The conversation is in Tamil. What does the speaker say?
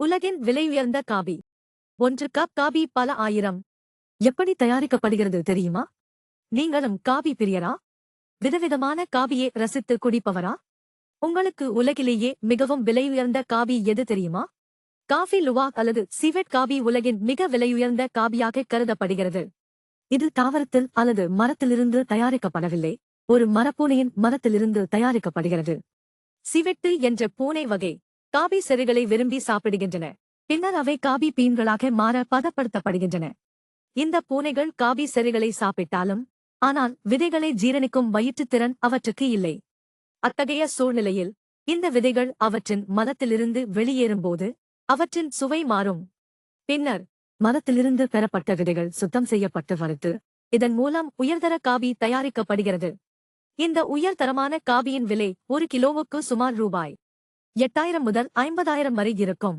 உலகின் விலையுயர்ந்த காபி. ஒன்று கப் காபி பல ஆயிரம். எப்படி தயாரிக்கப்படுகிறது தெரியுமா? நீங்களும் காபி பிரியரா? விதவிதமான காபியை ரசித்து குடிப்பவரா? உங்களுக்கு உலகிலேயே மிகவும் விலையுயர்ந்த காபி எது தெரியுமா? காஃபி லுவாக் அல்லது சிவெட் காபி உலகின் மிக விலையுயர்ந்த காபியாக கருதப்படுகிறது. இது தாவரத்தில் அல்லது மரத்திலிருந்து தயாரிக்கப்படவில்லை. ஒரு மரப்பூனையின் மரத்திலிருந்து தயாரிக்கப்படுகிறது. சிவெட்டு என்ற பூனை வகை. காபி செறிகளை விரும்பி சாப்பிடுகின்றன. பின்னர் அவை காபி பீன்களாக மாற பதப்படுத்தப்படுகின்றன. இந்த பூனைகள் காபி செறிகளை சாப்பிட்டாலும் ஆனால் விதைகளை ஜீரணிக்கும் வயிற்றுத்திறன் அவற்றுக்கு இல்லை. அத்தகைய சூழ்நிலையில் இந்த விதைகள் அவற்றின் மதத்திலிருந்து வெளியேறும்போது அவற்றின் சுவை மாறும். பின்னர் மரத்திலிருந்து பெறப்பட்ட விதைகள் சுத்தம் செய்யப்பட்டு வருத்து இதன் மூலம் உயர்தர காபி தயாரிக்கப்படுகிறது. இந்த உயர்தரமான காபியின் விலை ஒரு கிலோவுக்கு சுமார் ரூபாய். எட்டாயிரம் முதல் ஐம்பதாயிரம் வரை இருக்கும்.